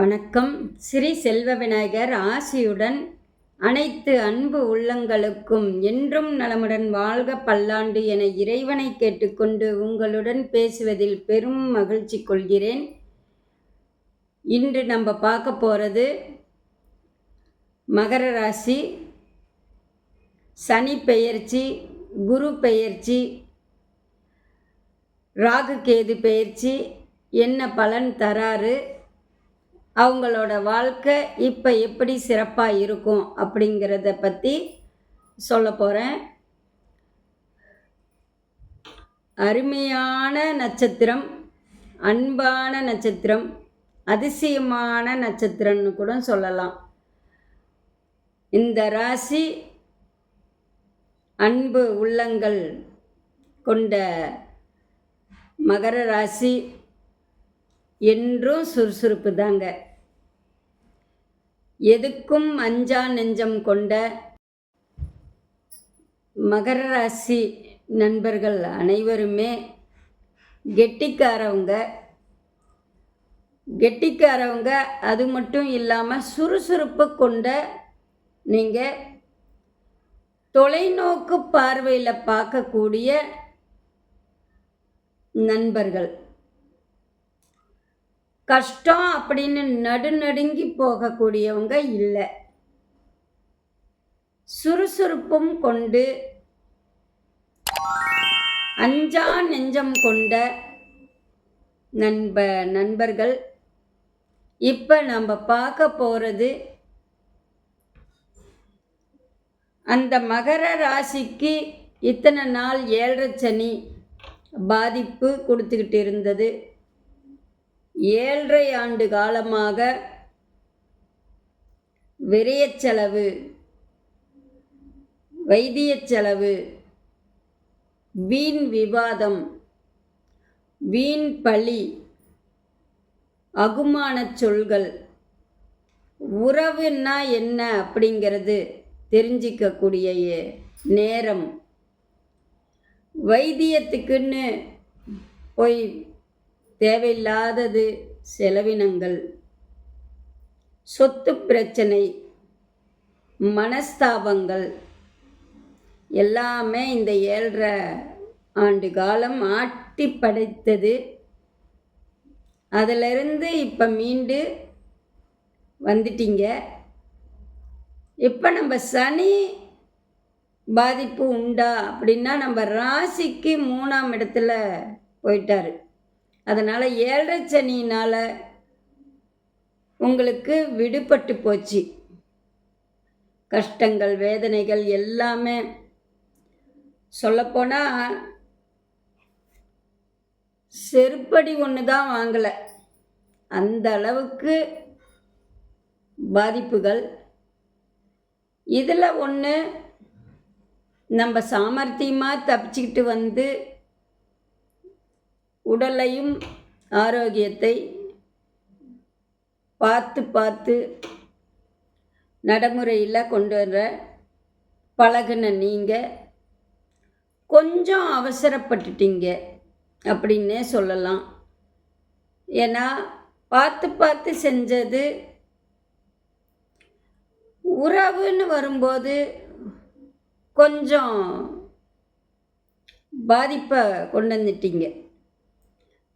வணக்கம். ஸ்ரீ செல்வ விநாயகர் ஆசியுடன் அனைத்து அன்பு உள்ளங்களுக்கும் என்றும் நலமுடன் வாழ்க பல்லாண்டு என இறைவனை கேட்டுக்கொண்டு உங்களுடன் பேசுவதில் பெரும் மகிழ்ச்சி கொள்கிறேன். இன்று நம்ம பார்க்க போகிறது மகர ராசி சனி பெயர்ச்சி குரு பெயர்ச்சி ராகு கேது பெயர்ச்சி என்ன பலன் தராரு அவங்களோட வாழ்க்கை இப்போ எப்படி சிறப்பாக இருக்கும் அப்படிங்கிறத பற்றி சொல்ல போகிறேன் அருமையான நட்சத்திரம் அன்பான நட்சத்திரம் அதிசயமான நட்சத்திரம்னு கூட சொல்லலாம். இந்த ராசி அன்பு உள்ளங்கள் கொண்ட மகர ராசி என்றும் சுறுசுறுப்பு தாங்க. எதுக்கும் அஞ்சா நெஞ்சம் கொண்ட மகர ராசி நண்பர்கள் அனைவருமே கெட்டிக்காரவங்க. கெட்டிக்காரவங்க அது மட்டும் இல்லாமல் சுறுசுறுப்பு கொண்ட நீங்கள் தொலைநோக்கு பார்வையில் பார்க்கக்கூடிய நண்பர்கள். கஷ்டம் அப்படின்னு நடுநடுங்கி போகக்கூடியவங்க இல்லை. சுறுசுறுப்பும் கொண்டு அஞ்சா நெஞ்சம் கொண்ட நண்ப நண்பர்கள். இப்போ நம்ம பார்க்க போகிறது அந்த மகர ராசிக்கு இத்தனை நாள் ஏழரை சனி பாதிப்பு கொடுத்துக்கிட்டு இருந்தது. ஏழரை ஆண்டு காலமாக விரயச் செலவு செலவு வீண் விவாதம் வீண் பழி அகுமானச் சொல்கள் உறவுன்னா என்ன அப்படிங்கிறது தெரிஞ்சிக்கக்கூடிய நேரம். வைத்தியத்துக்குன்னு போய் தேவையில்லாதது செலவினங்கள். சொத்து பிரச்சனை மனஸ்தாபங்கள். எல்லாமே இந்த ஏழரை ஆண்டு காலம் ஆட்டி படைத்தது. அதிலிருந்து இப்போ மீண்டு வந்துட்டீங்க. இப்போ நம்ம சனி பாதிப்பு உண்டா அப்படின்னா நம்ம ராசிக்கு மூணாம் இடத்துல போயிட்டாரு. அதனால் ஏழரை சனியினால் உங்களுக்கு விடுபட்டு போச்சு. கஷ்டங்கள் வேதனைகள் எல்லாமே சொல்லப்போனால் செருப்படி ஒன்று தான் வாங்கலை. அந்த அளவுக்கு பாதிப்புகள். இதில் ஒன்று நம்ம சாமர்த்தியமாக தப்பிச்சுக்கிட்டு வந்து உடலையும் ஆரோக்கியத்தை பார்த்து பார்த்து நடைமுறையில் கொண்டு வர பழகின நீங்கள் கொஞ்சம் அவசரப்பட்டுட்டீங்க அப்படின்னே சொல்லலாம். ஏன்னா பார்த்து பார்த்து செஞ்சது உறவுன்னு வரும்போது கொஞ்சம் பாதிப்பை கொண்டு வந்துட்டீங்க.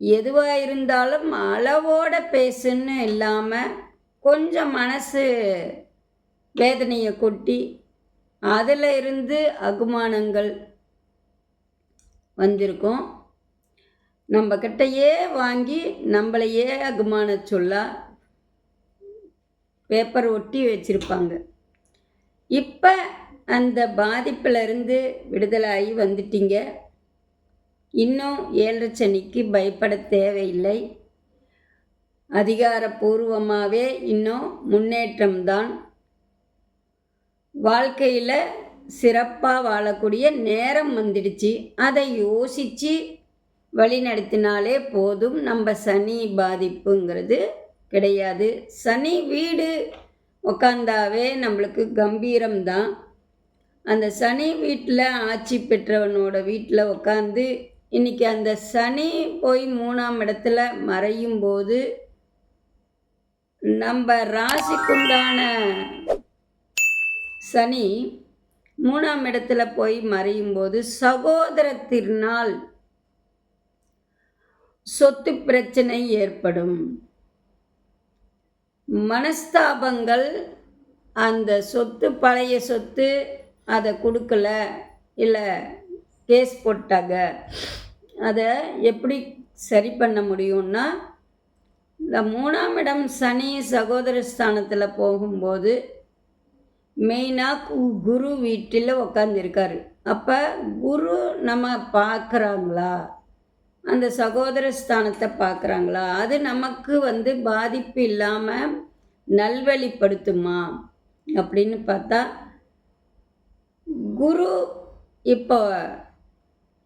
எதுவாக இருந்தாலும் அளவோட பேசுன்னு இல்லாமல் கொஞ்சம் மனசு வேதனையை கொட்டி அதில் இருந்து அகுமானங்கள் வந்திருக்கும். நம்ம வாங்கி நம்மளையே அகுமான சொல்ல பேப்பர் ஒட்டி வச்சுருப்பாங்க. இப்போ அந்த பாதிப்பிலருந்து விடுதலாகி வந்துட்டீங்க. இன்னும் ஏழரை சனிக்கு பயப்பட தேவையில்லை. அதிகாரப்பூர்வமாகவே இன்னும் முன்னேற்றம்தான். வாழ்க்கையில் சிறப்பாக வாழக்கூடிய நேரம் வந்துடுச்சு. அதை யோசித்து வழிநடத்தினாலே போதும். நம்ம சனி பாதிப்புங்கிறது கிடையாது. சனி வீடு உக்காந்தாவே நம்மளுக்கு கம்பீரம்தான். அந்த சனி வீட்டில் ஆட்சி பெற்றவனோட வீட்டில் உட்காந்து இன்றைக்கி அந்த சனி போய் மூணாம் இடத்துல மறையும் போது நம்ம ராசிக்குண்டான சனி மூணாம் இடத்துல போய் மறையும் போது சகோதரத்தினால் சொத்து பிரச்சனை ஏற்படும். மனஸ்தாபங்கள் அந்த சொத்து பழைய சொத்து அதை கொடுக்கல இல்லை கேஸ் போட்டாங்க. அதை எப்படி சரி பண்ண முடியும்னா இந்த மூணாம் இடம் சனி சகோதர ஸ்தானத்தில் போகும்போது மெயினாக குரு வீட்டில் உக்காந்துருக்காரு. அப்போ குரு நம்ம பார்க்குறாங்களா அந்த சகோதர ஸ்தானத்தை பார்க்குறாங்களா அது நமக்கு வந்து பாதிப்பு இல்லாமல் நல்வழிப்படுத்துமா? அப்படின்னு பார்த்தா குரு இப்போ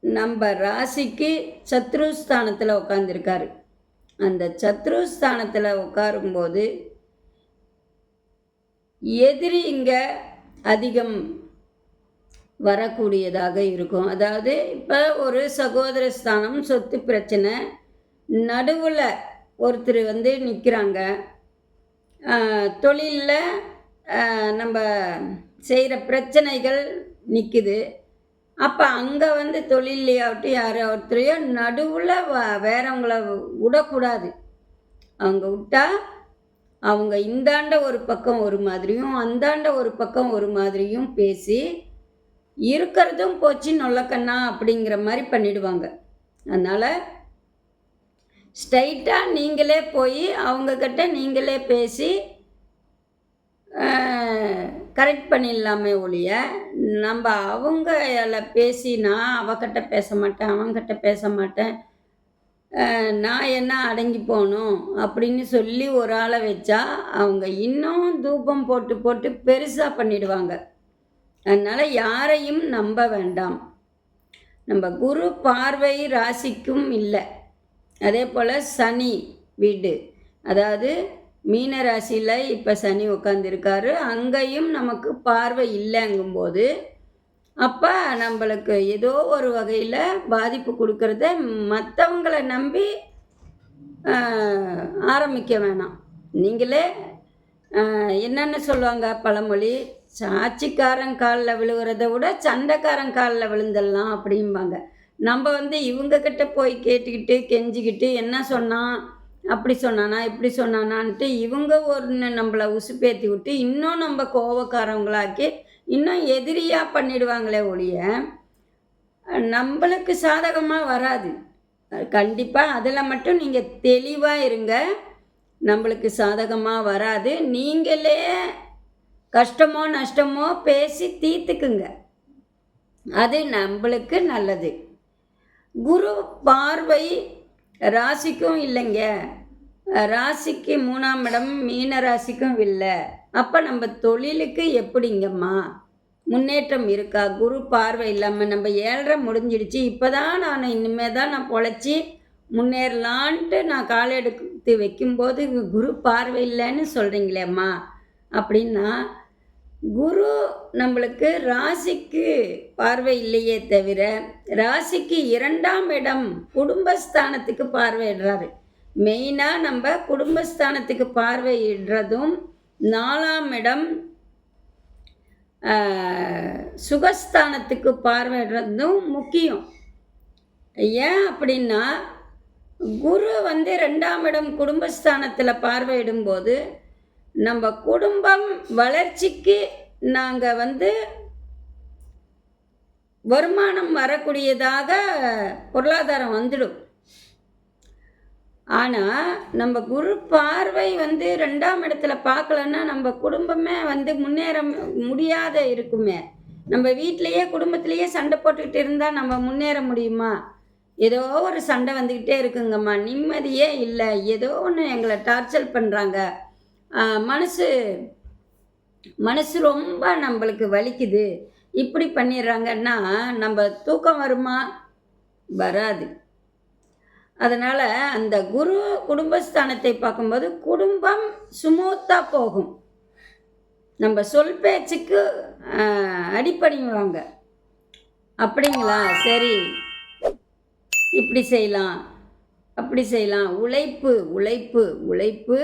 நம்ம ராசிக்கு சத்ருஸ்தானத்தில் உட்காந்துருக்காரு அந்த சத்ருஸ்தானத்தில் உட்காரும்போது எதிரி இங்கே அதிகம் வரக்கூடியதாக இருக்கும். அதாவது இப்போ ஒரு சகோதர ஸ்தானம் சொத்து பிரச்சனை நடுவில் ஒருத்தர் வந்து நிற்கிறாங்க தொழிலில் நம்ம செய்கிற பிரச்சனைகள் நிற்குது அப்போ அங்கே வந்து தொழிலையாகட்டும் யாரோ ஒருத்தரையோ நடுவில் வ வேறவங்கள விடக்கூடாது அவங்க விட்டா அவங்க இந்தாண்ட ஒரு பக்கம் ஒரு மாதிரியும் அந்தாண்ட ஒரு பக்கம் ஒரு மாதிரியும் பேசி இருக்கிறதும் போச்சு நொல்லக்கண்ணா அப்படிங்கிற மாதிரி பண்ணிடுவாங்க. அதனால் ஸ்ட்ரைட்டாக நீங்களே போய் அவங்கக்கிட்ட நீங்களே பேசி கரெக்ட் பண்ணிடலாமே ஒழிய நம்ம அவங்கள பேசி நான் அவகிட்ட பேச மாட்டேன் அவங்கிட்ட பேச மாட்டேன். நான் என்ன அடங்கி போகணும் அப்படின்னு சொல்லி ஒரு ஆளை வச்சா அவங்க இன்னும் தூபம் போட்டு போட்டு பெருசாக பண்ணிடுவாங்க. அதனால் யாரையும் நம்ப வேண்டாம். நம்ம குரு பார்வை ராசிக்கும் இல்லை. அதே போல் சனி வீடு. அதாவது மீன ராசியில் இப்போ சனி உட்காந்துருக்காரு அங்கேயும் நமக்கு பார்வை இல்லைங்கும்போது அப்போ நம்மளுக்கு ஏதோ ஒரு வகையில் பாதிப்பு கொடுக்கறத மற்றவங்களை நம்பி ஆரம்பிக்க வேணாம். நீங்களே என்னென்ன சொல்லுவாங்க பழமொழி சாட்சிக்காரன் காலில் விழுகிறத விட சண்டைக்காரன் காலில் விழுந்துடலாம் அப்படிம்பாங்க. நம்ம வந்து இவங்கக்கிட்ட போய் கேட்டுக்கிட்டு கெஞ்சிக்கிட்டு என்ன சொன்னால் அப்படி சொன்னானா இப்படி சொன்னானான்ட்டு இவங்க ஒன்று நம்மளை உசுப்பேற்றி விட்டு இன்னும் நம்ம கோவக்காரவங்களாக்கி இன்னும் எதிரியாக பண்ணிடுவாங்களே ஒழிய நம்மளுக்கு சாதகமாக வராது. கண்டிப்பாக அதில் மட்டும் நீங்கள் தெளிவாக இருங்க. நம்மளுக்கு சாதகமாக வராது. நீங்களே கஷ்டமோ நஷ்டமோ பேசி தீர்த்துக்குங்க. அது நம்மளுக்கு நல்லது. குரு பார்வை ராசிக்கும் இல்லைங்க. ராசிக்கு மூணாம் இடம் மீன ராசிக்கும் இல்லை. அப்போ நம்ம தொழிலுக்கு எப்படிங்கம்மா? முன்னேற்றம் இருக்கா? குரு பார்வை இல்லாமல் நம்ம ஏழரை முடிஞ்சிடுச்சு. இப்போ தான் நான் இனிமேல் தான் நான் பொழைச்சி முன்னேறலான்ட்டு நான் காலை எடுத்து வைக்கும்போது குரு பார்வை இல்லைன்னு சொல்கிறீங்களேம்மா அப்படின்னா குரு நம்மளுக்கு ராசிக்கு பார்வை இல்லையே தவிர ராசிக்கு இரண்டாம் இடம் குடும்பஸ்தானத்துக்கு பார்வையிடுறாரு. மெயினாக நம்ம குடும்பஸ்தானத்துக்கு பார்வையிடுறதும் நாலாம் இடம் சுகஸ்தானத்துக்கு பார்வையிடுறதும் முக்கியம். ஏன் அப்படின்னா குரு வந்து ரெண்டாம் இடம் குடும்பஸ்தானத்தில் பார்வையிடும்போது நம்ம குடும்பம் வளர்ச்சிக்கு நாங்கள் வந்து வருமானம் வரக்கூடியதாக பொருளாதாரம் வந்துடும். ஆனால் நம்ம குரு பார்வை வந்து ரெண்டாம் இடத்துல பார்க்கலன்னா நம்ம குடும்பமே வந்து முன்னேற முடியாத இருக்குமே. நம்ம வீட்டிலையே குடும்பத்திலையே சண்டை போட்டுக்கிட்டு இருந்தால் நம்ம முன்னேற முடியுமா? ஏதோ ஒரு சண்டை வந்துக்கிட்டே இருக்குங்கம்மா. நிம்மதியே இல்லை. ஏதோ ஒன்று எங்களை டார்ச்சர் பண்ணுறாங்க மனசு மனசு ரொம்ப நம்மளுக்கு வலிக்குது. இப்படி பண்ணிடுறாங்கன்னா நம்ம தூக்கம் வருமா? வராது. அதனால் அந்த குரு குடும்பஸ்தானத்தை பார்க்கும்போது குடும்பம் சுமூத்தாக போகும். நம்ம சொல் பேச்சுக்கு அடிப்படைவாங்க அப்படிங்களா? சரி. இப்படி செய்யலாம். அப்படி செய்யலாம். உழைப்பு உழைப்பு உழைப்பு.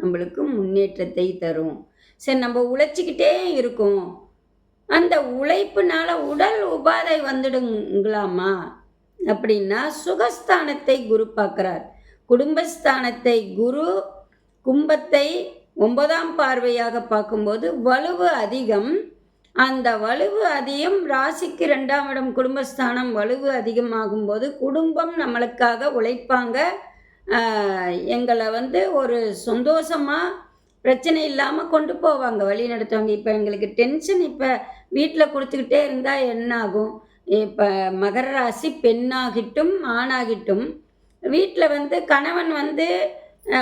நம்மளுக்கு முன்னேற்றத்தை தரும். சரி நம்ம உழைச்சிக்கிட்டே இருக்கோம். அந்த உழைப்புனால உடல் உபாதை வந்துடுங்களாமா? அப்படின்னா சுகஸ்தானத்தை குரு பார்க்குறார். குடும்பஸ்தானத்தை குரு கும்பத்தை ஒன்பதாம் பார்வையாக பார்க்கும்போது வலுவு அதிகம். அந்த வலுவு அதிகம் ராசிக்கு ரெண்டாம் இடம் குடும்பஸ்தானம் வலுவு அதிகமாகும்போது குடும்பம் நம்மளுக்காக உழைப்பாங்க. எங்களை வந்து ஒரு சந்தோஷமாக பிரச்சனை இல்லாமல் கொண்டு போவாங்க வழி நடத்துவாங்க. இப்போ எங்களுக்கு டென்ஷன் இப்போ வீட்டில் கொடுத்துக்கிட்டே இருந்தால் என்ன ஆகும் இப்போ மகர ராசி பெண்ணாகிட்டும் ஆணாகிட்டும் வீட்டில் வந்து கணவன் வந்து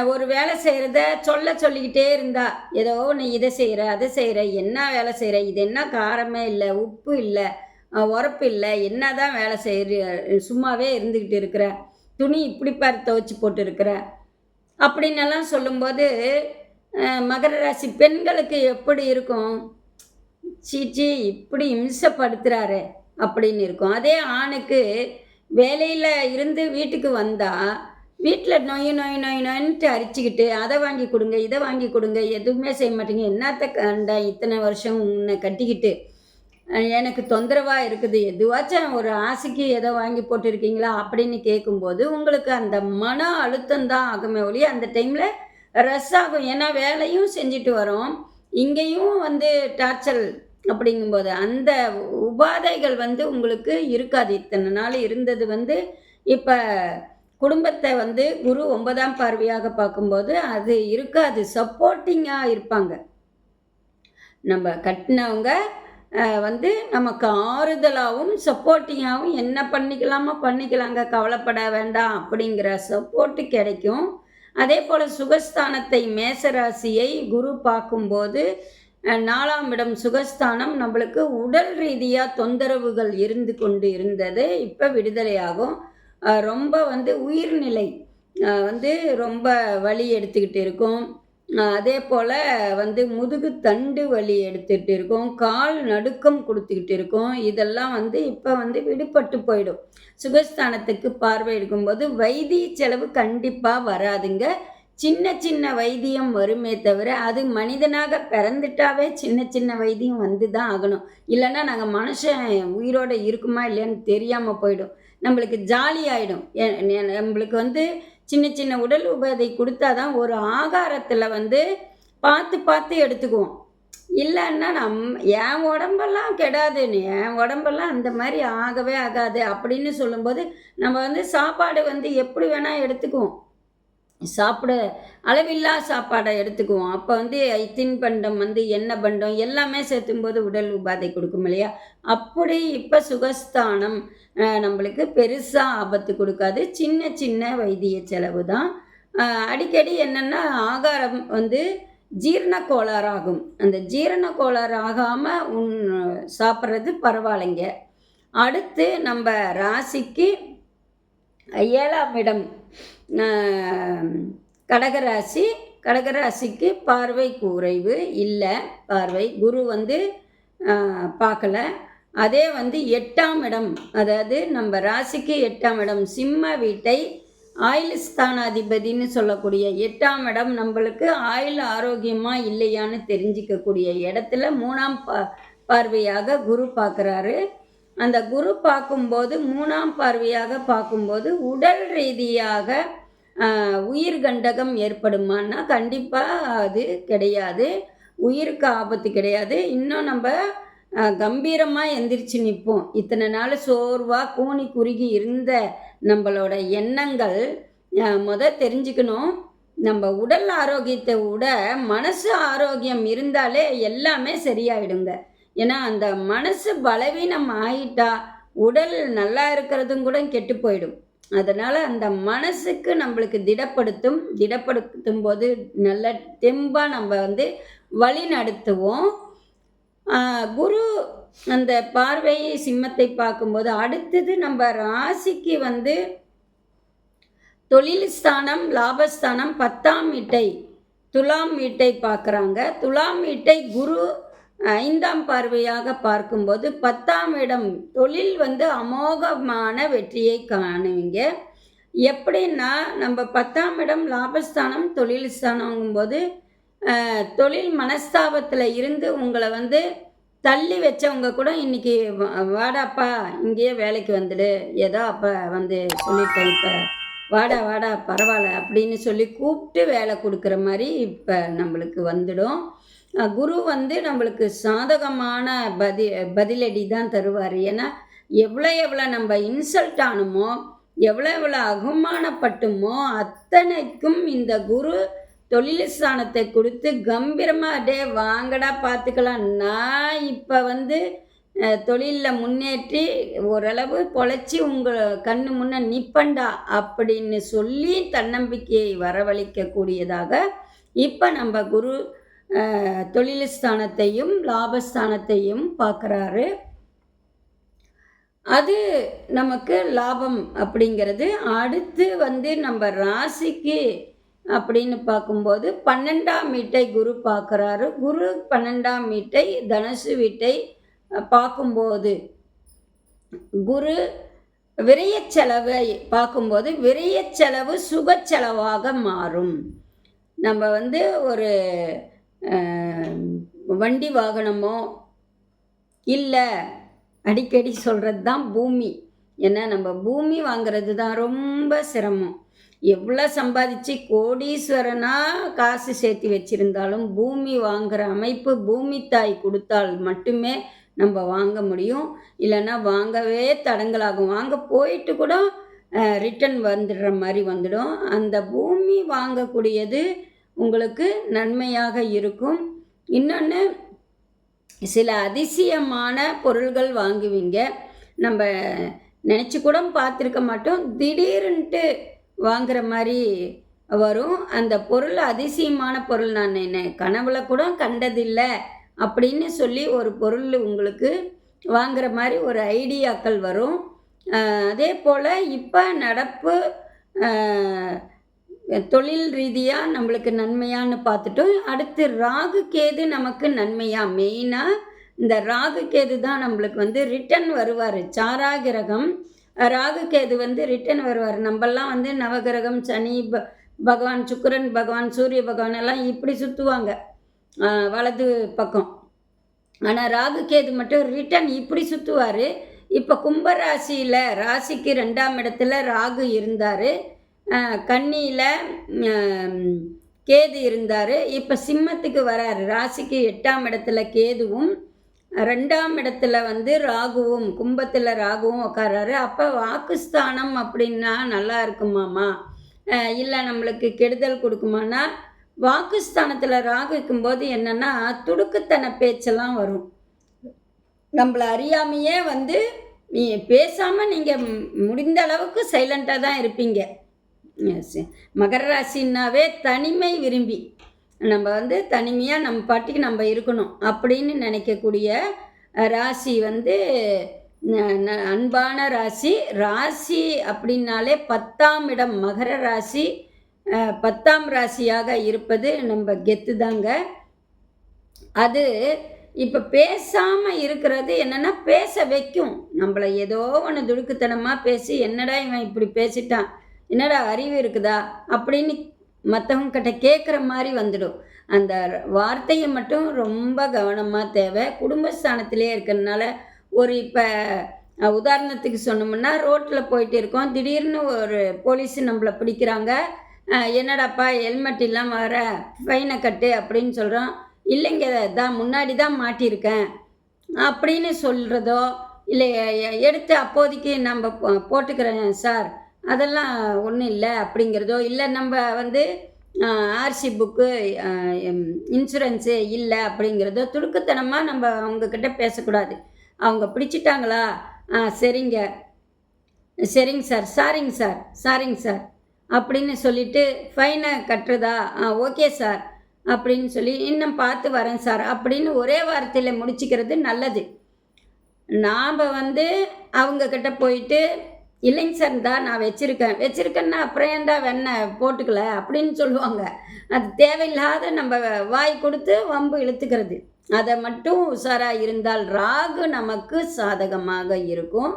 ஒரு வேலை செய்கிறத சொல்ல சொல்லிக்கிட்டே இருந்தா ஏதோ நீ இதை செய்கிற அதை செய்கிற என்ன வேலை செய்கிற இது என்ன காரமே இல்லை உப்பு இல்லை உரப்பு இல்லை என்ன தான் வேலை செய்கிற சும்மாவே இருந்துக்கிட்டு இருக்கிற துணி இப்படி பார் துவச்சி போட்டிருக்கிற. அப்படின்னெல்லாம் சொல்லும்போது மகர ராசி பெண்களுக்கு எப்படி இருக்கும்? சீச்சி இப்படி இம்சப்படுத்துகிறாரு அப்படின்னு இருக்கும். அதே ஆணுக்கு வேலையில் இருந்து வீட்டுக்கு வந்தால் வீட்டில் நொய் நொய் நொய் நொயின்ட்டு அரிச்சுக்கிட்டு அதை வாங்கி கொடுங்க இதை வாங்கி கொடுங்க எதுவுமே செய்ய மாட்டேங்க. என்னத்த கண்ட இத்தனை வருஷம் உன்னை கட்டிக்கிட்டு? எனக்கு தொந்தரவாக இருக்குது. எதுவாச்சும் ஒரு ஆசைக்கு ஏதோ வாங்கி போட்டிருக்கீங்களா அப்படின்னு கேட்கும்போது உங்களுக்கு அந்த மன அழுத்தம் தான் ஆகுமே ஒழி அந்த டைமில் ரஸ் ஆகும். ஏன்னா வேலையும் செஞ்சுட்டு வரோம். இங்கேயும் வந்து டார்ச்சர் அப்படிங்கும்போது அந்த உபாதைகள் வந்து உங்களுக்கு இருக்காது. இத்தனை நாள் இருந்தது வந்து இப்போ குடும்பத்தை வந்து குரு ஒன்பதாம் பார்வையாக பார்க்கும்போது அது இருக்காது. சப்போர்ட்டிங்காக இருப்பாங்க. நம்ம கட்டினவங்க வந்து நமக்கு ஆறுதலாகவும் சப்போர்ட்டிங்காகவும் என்ன பண்ணிக்கலாமோ பண்ணிக்கலாங்க கவலைப்பட வேண்டாம் அப்படிங்கிற சப்போர்ட்டு கிடைக்கும். அதே போல் சுகஸ்தானத்தை மேசராசியை குரு பார்க்கும்போது நாலாம் இடம் சுகஸ்தானம் நம்மளுக்கு உடல் ரீதியாக தொந்தரவுகள் இருந்து கொண்டு இருந்தது. இப்போ விடுதலையாகும் ரொம்ப வந்து உயிர்நிலை வந்து ரொம்ப வலி எடுத்துக்கிட்டு இருக்கும். அதே போல் வந்து முதுகு தண்டு வலி எடுத்துக்கிட்டு இருக்கும் கால் நடுக்கம் கொடுத்துக்கிட்டு இருக்கும். இதெல்லாம் வந்து இப்போ வந்து விடுபட்டு போயிடும். சுகஸ்தானத்துக்கு பார்வை எடுக்கும்போது வைத்திய செலவு கண்டிப்பாக வராதுங்க. சின்ன சின்ன வைத்தியம் வருமே தவிர அது மனிதனாக பிறந்துட்டாவே சின்ன சின்ன வைத்தியம் வந்து தான் ஆகணும். இல்லைன்னா நாங்கள் மனுஷன் உயிரோடு இருக்குமா இல்லையான்னு தெரியாமல் போயிடும். நம்மளுக்கு ஜாலி ஆகிடும் நம்மளுக்கு வந்து சின்ன சின்ன உடல் உபாதை கொடுத்தாதான் ஒரு ஆகாரத்தில் வந்து பார்த்து பார்த்து எடுத்துக்குவோம். இல்லைன்னா நம் என் உடம்பெல்லாம் கெடாதுன்னு என் உடம்பெல்லாம் அந்த மாதிரி ஆகவே ஆகாது அப்படின்னு சொல்லும்போது நம்ம வந்து சாப்பாடு வந்து எப்படி வேணால் எடுத்துக்குவோம். சாப்பிட அளவில்லா சாப்பாடை எடுத்துக்குவோம். அப்போ வந்து தின்பண்டம் வந்து எண்ணெய் பண்டம் எல்லாமே சேர்த்தும்போது உடல் உபாதை கொடுக்கும் இல்லையா? அப்படி இப்போ சுகஸ்தானம் நம்மளுக்கு பெருசாக ஆபத்து கொடுக்காது. சின்ன சின்ன வைத்திய செலவு தான். அடிக்கடி என்னென்னா ஆகாரம் வந்து ஜீரண கோளாறாகும் அந்த ஜீரண கோளாறு ஆகாமல் உன் சாப்பிட்றது பரவாயில்லைங்க. அடுத்து நம்ம ராசிக்கு ஏழாம் இடம் கடகராசி கடகராசிக்கு பார்வை குறைவு இல்லை. பார்வை குரு வந்து பார்க்கல அதே வந்து எட்டாம் இடம் அதாவது நம்ம ராசிக்கு எட்டாம் இடம் சிம்ம வீட்டை ஆயுள் ஸ்தானாதிபதினு சொல்லக்கூடிய எட்டாம் இடம் நம்மளுக்கு ஆயுள் ஆரோக்கியமாக இல்லையான்னு தெரிஞ்சிக்கக்கூடிய இடத்துல மூணாம் பா பார்வையாக குரு பார்க்குறாரு அந்த குரு பார்க்கும்போது மூணாம் பார்வையாக பார்க்கும்போது உடல் ரீதியாக உயிர் கண்டகம் ஏற்படுமான்னா கண்டிப்பாக அது கிடையாது. உயிருக்கு ஆபத்து கிடையாது. இன்னும் நம்ம கம்பீரமாக எந்திரிச்சு நிற்போம் இத்தனை நாள் சோர்வாக கூனி குறுகி இருந்த நம்மளோட எண்ணங்கள் முதல் முத தெரிஞ்சுக்கணும். நம்ம உடல் ஆரோக்கியத்தை விட மனசு ஆரோக்கியம் இருந்தாலே எல்லாமே சரியாயிடுங்க. ஏன்னா அந்த மனசு பலவீனம் ஆயிட்டா உடல் நல்லா இருக்கிறதும் கூட கெட்டு போயிடும். அதனால் அந்த மனசுக்கு நம்மளுக்கு திடப்படுத்தும் திடப்படுத்தும் போது நல்ல தெம்பாக நம்ம வந்து வழி நடத்துவோம். குரு அந்த பார்வை சிம்மத்தை பார்க்கும்போது அடுத்தது நம்ம ராசிக்கு வந்து தொழில் ஸ்தானம் லாபஸ்தானம் பத்தாம் வீட்டை துலாம் வீட்டை பார்க்குறாங்க. துலாம் வீட்டை குரு ஐந்தாம் பார்வையாக பார்க்கும்போது பத்தாம் இடம் தொழில் வந்து அமோகமான வெற்றியை காணுவீங்க. எப்படின்னா நம்ம பத்தாம் இடம் லாபஸ்தானம் தொழில் ஸ்தானங்கும்போது தொழில் மனஸ்தாபத்தில் இருந்து உங்களை வந்து தள்ளி வச்சவங்க கூட இன்னைக்கு வாடாப்பா இங்கேயே வேலைக்கு வந்துடு. ஏதோ அப்போ வந்து சொல்லிட்டேன் இப்போ வாடா வாடா பரவாயில்ல அப்படின்னு சொல்லி கூப்பிட்டு வேலை கொடுக்குற மாதிரி இப்போ நம்மளுக்கு வந்துடும். குரு வந்து நம்மளுக்கு சாதகமான பதி பதிலடி தான் தருவார். ஏன்னா எவ்வளோ எவ்வளோ நம்ம இன்சல்ட் ஆனோமோ எவ்வளோ எவ்வளோ அவமானப்பட்டுமோ அத்தனைக்கும் இந்த குரு தொழில் ஸ்தானத்தை கொடுத்து கம்பீரமாக டே வாங்கடா பார்த்துக்கலாம் நான் இப்போ வந்து தொழிலில் முன்னேற்றி ஓரளவு பொழைச்சி உங்கள் கண்ணு முன்ன நிப்பண்டா அப்படின்னு சொல்லி தன்னம்பிக்கையை வரவழைக்கக்கூடியதாக இப்போ நம்ம குரு தொழிலஸ்தானத்தையும் தொழில் ஸ்தானத்தையும் லாபஸ்தானத்தையும் பார்க்குறாரு. அது நமக்கு லாபம் அப்படிங்கிறது. அடுத்து வந்து நம்ம ராசிக்கு அப்படின்னு பார்க்கும்போது பன்னெண்டாம் வீட்டை குரு பார்க்குறாரு. குரு பன்னெண்டாம் வீட்டை தனுசு வீட்டை பார்க்கும்போது குரு விரைய செலவை பார்க்கும்போது விரைய செலவு சுக செலவாக மாறும். நம்ம வந்து ஒரு வண்டி வாகனமோ இல்லை அடிக்கடி சொல்கிறது தான் பூமி. ஏன்னா நம்ம பூமி வாங்குறது தான் ரொம்ப சிரமம். எவ்வளோ சம்பாதிச்சு கோடீஸ்வரனாக காசு சேர்த்து வச்சுருந்தாலும் பூமி வாங்குகிற அமைப்பு பூமி தாய் கொடுத்தால் மட்டுமே நம்ம வாங்க முடியும். இல்லைன்னா வாங்கவே தடங்கலாகும். வாங்க போயிட்டு கூட ரிட்டன் வந்துடுற மாதிரி வந்துடும். அந்த பூமி வாங்கக்கூடியது உங்களுக்கு நன்மையாக இருக்கும். இன்னொன்று சில அதிசயமான பொருள்கள் வாங்குவீங்க. நம்ம நினச்சி கூட பார்த்துருக்க மாட்டோம். திடீர்னுட்டு வாங்குற மாதிரி வரும். அந்த பொருள் அதிசயமான பொருள் நான் என்ன கனவுல கூட கண்டதில்லை அப்படின்னு சொல்லி ஒரு பொருள் உங்களுக்கு வாங்குற மாதிரி ஒரு ஐடியாக்கள் வரும். அதே போல் இப்போ நடப்பு தொழில் ரீதியாக நம்மளுக்கு நன்மையான்னு பார்த்துட்டோம் அடுத்து ராகு கேது நமக்கு நன்மையாக மெயினாக இந்த ராகு கேது தான் நம்மளுக்கு வந்து ரிட்டன் வருவார். சாராகிரகம் ராகு கேது வந்து ரிட்டன் வருவார். நம்மெல்லாம் வந்து நவகிரகம் சனி ப பகவான் சுக்கரன் பகவான் சூரிய பகவான் எல்லாம் இப்படி சுற்றுவாங்க வலது பக்கம். ஆனால் ராகு கேது மட்டும் ரிட்டன் இப்படி சுற்றுவார் இப்போ கும்பராசியில் ராசிக்கு ரெண்டாம் இடத்துல ராகு இருந்தார். கன்னியில் கேது இருந்தார். இப்போ சிம்மத்துக்கு வராரு. ராசிக்கு எட்டாம் இடத்துல கேதுவும் ரெண்டாம் இடத்துல வந்து ராகுவும் கும்பத்தில் ராகுவும் உட்காராரு அப்போ வாக்குஸ்தானம் அப்படின்னா நல்லா இருக்குமாமா? இல்லை நம்மளுக்கு கெடுதல் கொடுக்குமானா வாக்குஸ்தானத்தில் ராகு இருக்கும்போது என்னென்னா துடுக்குத்தன பேச்செல்லாம் வரும். நம்மளை அறியாமையே வந்து நீ பேசாமல் நீங்கள் முடிந்த அளவுக்கு சைலண்ட்டாக தான் இருப்பீங்க. மகர ராசின்னாவே தனிமை விரும்பி. நம்ம வந்து தனிமையாக நம்ம பாட்டுக்கு நம்ம இருக்கணும் அப்படின்னு நினைக்கக்கூடிய ராசி வந்து ந- அன்பான ராசி. ராசி அப்படின்னாலே பத்தாம் இடம் மகர ராசி. பத்தாம் ராசியாக இருப்பது நம்ம கெத்து தாங்க. அது இப்போ பேசாமல் இருக்கிறது என்னென்னா பேச வைக்கும். நம்மளை ஏதோ ஒன்று துடுக்குத்தனமாக பேசி என்னடா இவன் இப்படி பேசிட்டான்? என்னடா அறிவு இருக்குதா அப்படின்னு மற்றவங்க கிட்ட கேட்குற மாதிரி வந்துடும். அந்த வார்த்தையை மட்டும் ரொம்ப கவனமாக தேவை. குடும்பஸ்தானத்திலே இருக்கிறதுனால ஒரு இப்போ உதாரணத்துக்கு சொன்னோம்னா ரோட்டில் போயிட்டு இருக்கோம். திடீர்னு ஒரு போலீஸ் நம்மளை பிடிக்கிறாங்க. என்னடாப்பா ஹெல்மெட் இல்லாமல் வர ஃபைனை கட்டு அப்படின்னு சொல்கிறோம் இல்லைங்க தான் முன்னாடி தான் மாட்டியிருக்கேன் அப்படின்னு சொல்கிறதோ இல்லை எ- எடுத்து அப்போதைக்கு நம்ம போ- போட்டுக்கிறேன் சார். அதெல்லாம் ஒன்றும் இல்லை அப்படிங்கிறதோ இல்லை நம்ம வந்து ஆர்சி புக்கு இன்சூரன்ஸு இல்லை அப்படிங்கிறதோ துடுக்குத்தனமாக நம்ம அவங்கக்கிட்ட பேசக்கூடாது. அவங்க பிடிச்சிட்டாங்களா? ஆ சரிங்க. சரிங்க சார் சாரிங்க சார் சாரிங்க சார் அப்படின்னு சொல்லிட்டு ஃபைனை கட்டுறதா? ஆ ஓகே சார் அப்படின்னு சொல்லி இன்னும் பார்த்து வரேன் சார் அப்படின்னு ஒரே வாரத்தில் முடிச்சுக்கிறது நல்லது. நாம் வந்து அவங்கக்கிட்ட போயிட்டு இல்லைங்க சார் இந்தா நான் வச்சுருக்கேன். வச்சுருக்கேன்னா அப்புறம் ஏன்டா வெண்ணெய் போட்டுக்கல? அப்படின்னு சொல்லுவாங்க. அது தேவையில்லாத நம்ம வாய் கொடுத்து வம்பு இழுத்துக்கிறது. அதை மட்டும் உஷாராக இருந்தால் ராகு நமக்கு சாதகமாக இருக்கும்.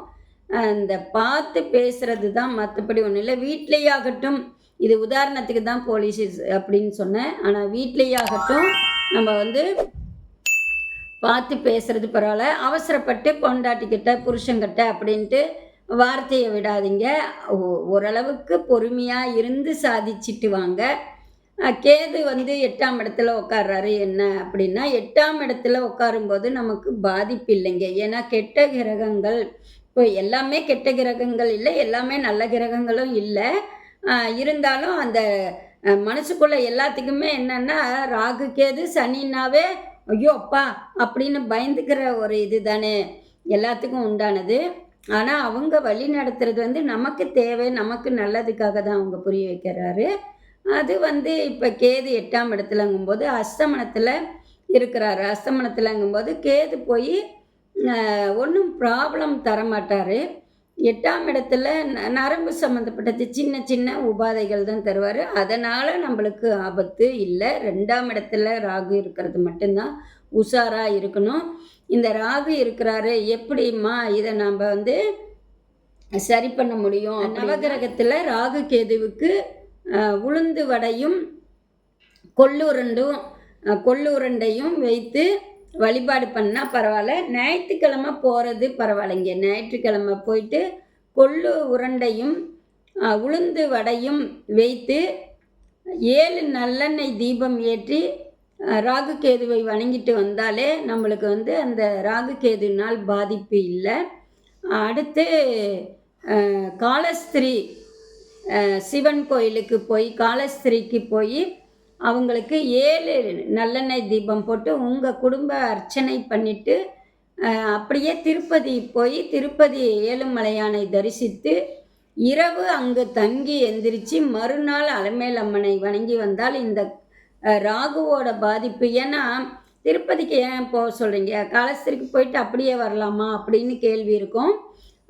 அந்த பார்த்து பேசுகிறது தான் மற்றபடி ஒன்றும் இல்லை. வீட்டிலேயாகட்டும் இது உதாரணத்துக்கு தான் போலீஸ் அப்படின்னு சொன்னேன். ஆனால் வீட்லேயே ஆகட்டும் நம்ம வந்து பார்த்து பேசுகிறது பரவாயில்ல. அவசரப்பட்டு பொண்டாட்டிக்கிட்ட புருஷங்கிட்ட அப்படின்ட்டு வார்த்தையை விடாதீங்க. ஓரளவுக்கு பொறுமையாக இருந்து சாதிச்சிட்டு வாங்க. கேது வந்து எட்டாம் இடத்துல உட்கார்றாரு என்ன அப்படின்னா எட்டாம் இடத்துல உட்காரும்போது நமக்கு பாதிப்பு இல்லைங்க. ஏன்னா கெட்ட கிரகங்கள் இப்போ எல்லாமே கெட்ட கிரகங்கள் இல்லை எல்லாமே நல்ல கிரகங்களும் இல்லை. இருந்தாலும் அந்த மனசுக்குள்ளே மனசுக்குள்ள எல்லாத்துக்குமே என்னென்னா ராகு கேது சனின்னாவே ஐயோ அப்பா அப்படின்னு பயந்துக்கிற ஒரு இது தானே. எல்லாத்துக்கும் உண்டானது. ஆனால் அவங்க வழி நடத்துறது வந்து நமக்கு தேவை நமக்கு நல்லதுக்காக தான் அவங்க புரிய வைக்கிறாரு. அது வந்து இப்போ கேது எட்டாம் இடத்துலங்கும்போது அஸ்தமனத்தில் இருக்கிறாரு. அஸ்தமனத்தில்ங்கும்போது கேது போய் ஒன்றும் ப்ராப்ளம் தரமாட்டார். எட்டாம் இடத்துல ந- நரம்பு சம்மந்தப்பட்டது சின்ன சின்ன உபாதைகள் தான் தருவார். அதனால் நம்மளுக்கு ஆபத்து இல்லை. ரெண்டாம் இடத்துல ராகு இருக்கிறது மட்டும்தான் உஷாராக இருக்கணும். இந்த ராகு இருக்கிறாரு எப்படிம்மா இதை நாம் வந்து சரி பண்ண முடியும்? நவகிரகத்தில் ராகு கேதுவுக்கு உளுந்து வடையும் கொள்ளுருண்டும் கொள்ளுருண்டையும் வைத்து வழிபாடு பண்ணால் பரவாயில்ல. ஞாயிற்றுக்கிழமை போகிறது பரவாயில்லைங்க. ஞாயிற்றுக்கிழமை போயிட்டு கொள்ளு உருண்டையும் உளுந்து வடையும் வைத்து ஏழு நல்லெண்ணெய் தீபம் ஏற்றி ராகு கேதுவை வணங்கிட்டு வந்தாலே நம்மளுக்கு வந்து அந்த ராகு கேதுனால் பாதிப்பு இல்லை. அடுத்து காலஸ்திரி சிவன் கோயிலுக்கு போய் காலஸ்திரிக்கு போய் அவங்களுக்கு ஏழு நல்லெண்ணெய் தீபம் போட்டு உங்கள் குடும்ப அர்ச்சனை பண்ணிவிட்டு அப்படியே திருப்பதி போய் திருப்பதி ஏழுமலையானை தரிசித்து இரவு அங்கு தங்கி எந்திரிச்சு மறுநாள் அலமேல் அம்மனை வணங்கி வந்தால் இந்த ராகுவோட பாதிப்பு. ஏன்னா திருப்பதிக்கு ஏன் போக சொல்கிறீங்க காலஸ்திரிக்கு போயிட்டு அப்படியே வரலாமா? அப்படின்னு கேள்வி இருக்கும்.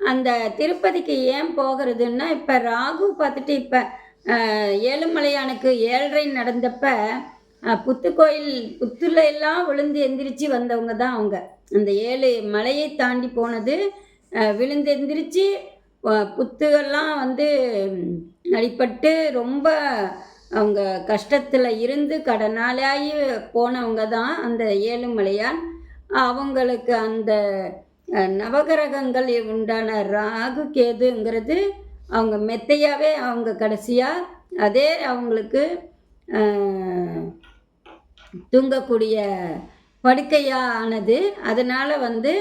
அந்த திருப்பதிக்கு ஏன் போகிறதுன்னா இப்போ ராகு பார்த்துட்டு இப்போ ஏழுமலையானுக்கு ஏழரை நடந்தப்ப புத்துக்கோயில் புத்துல எல்லாம் விழுந்து எந்திரிச்சு வந்தவங்க தான் அவங்க. அந்த ஏழு மலையை தாண்டி போனது விழுந்து எந்திரிச்சு புத்துகள்லாம் வந்து அடிப்பட்டு ரொம்ப அவங்க கஷ்டத்தில் இருந்து கடனாளாகி போனவங்க தான் அந்த ஏழுமலையார் அவங்களுக்கு அந்த நவகிரகங்கள் உண்டான ராகு கேதுங்கிறது அவங்க மெத்தையாகவே அவங்க கடைசியாக அதே அவங்களுக்கு தூங்கக்கூடிய தூங்கக்கூடிய படுக்கையானது அதனால் வந்து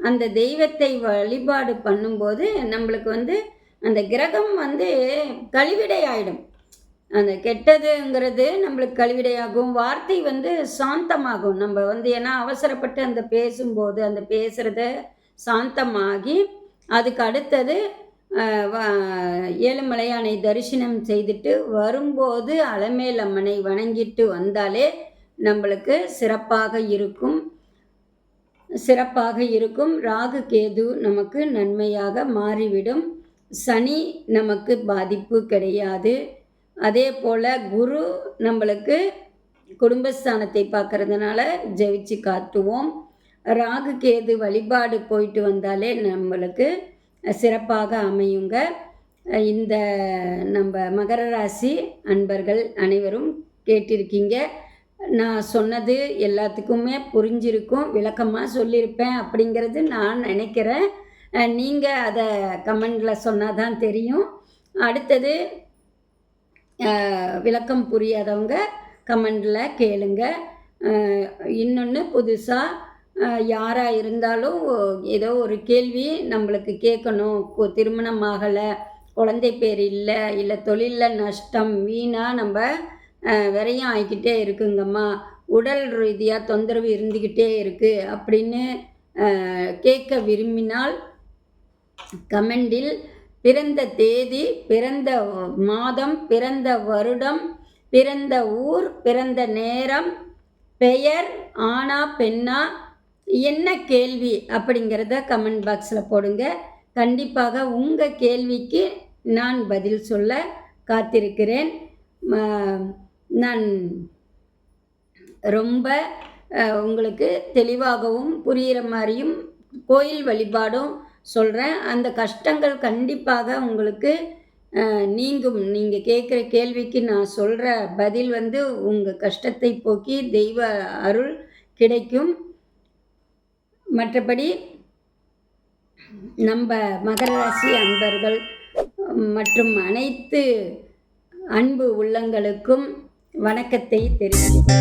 அந்த தெய்வத்தை வழிபாடு பண்ணும்போது நம்மளுக்கு வந்து அந்த கிரகம் வந்து கழிவிடை ஆகிடும் அந்த கெட்டதுங்கிறது நம்மளுக்கு கழிவிடையாகும். வார்த்தை வந்து சாந்தமாகும். நம்ம வந்து ஏன்னா அவசரப்பட்டு அந்த பேசும்போது அந்த பேசுகிறத சாந்தமாகி அதுக்கு அடுத்தது ஏழுமலையானை தரிசனம் செய்துட்டு வரும்போது அலமேல் அம்மனை வணங்கிட்டு வந்தாலே நம்மளுக்கு சிறப்பாக இருக்கும். சிறப்பாக இருக்கும். ராகு கேது நமக்கு நன்மையாக மாறிவிடும். சனி நமக்கு பாதிப்பு கிடையாது. அதே போல் குரு நம்மளுக்கு குடும்பஸ்தானத்தை பார்க்கறதுனால ஜெயிச்சு காட்டுவோம் ராகு கேது வழிபாடு போயிட்டு வந்தாலே நம்மளுக்கு சிறப்பாக அமையுங்க. இந்த நம்ம மகர ராசி அன்பர்கள் அனைவரும் கேட்டிருக்கீங்க. நான் சொன்னது எல்லாத்துக்குமே புரிஞ்சிருக்கும். விளக்கமாக சொல்லியிருப்பேன் அப்படிங்கிறது நான் நினைக்கிறேன். நீங்கள் அதை கமெண்டில் சொன்னால் தான் தெரியும். அடுத்தது விளக்கம் புரியாதவங்க கமெண்டில் கேளுங்க. இன்னொன்று புதுசாக யாராக இருந்தாலும் ஏதோ ஒரு கேள்வி நம்மளுக்கு கேட்கணும். திருமணம் ஆகலை குழந்தை பேர் இல்லை இல்லை தொழிலில் நஷ்டம் வீணாக நம்ம விரையும் ஆகிக்கிட்டே இருக்குங்கம்மா. உடல் ரீதியாக தொந்தரவு இருந்துக்கிட்டே இருக்குது அப்படின்னு கேட்க விரும்பினால் கமெண்டில் பிறந்த தேதி பிறந்த மாதம் பிறந்த வருடம் பிறந்த ஊர் பிறந்த நேரம் பெயர் ஆணா பெண்ணா என்ன கேள்வி அப்படிங்கிறத கமெண்ட் பாக்ஸில் போடுங்க. கண்டிப்பாக உங்கள் கேள்விக்கு நான் பதில் சொல்ல காத்திருக்கிறேன். நான் ரொம்ப உங்களுக்கு தெளிவாகவும் புரிகிற மாதிரியும் கோயில் வழிபாடும் சொல்கிறேன் அந்த கஷ்டங்கள் கண்டிப்பாக உங்களுக்கு நீங்கும். நீங்கள் கேட்குற கேள்விக்கு நான் சொல்கிற பதில் வந்து உங்கள் கஷ்டத்தை போக்கி தெய்வ அருள் கிடைக்கும். மற்றபடி நம்ம மகர ராசி அன்பர்கள் மற்றும் அனைத்து அன்பு உள்ளங்களுக்கும் வணக்கத்தை தெரிவித்துக்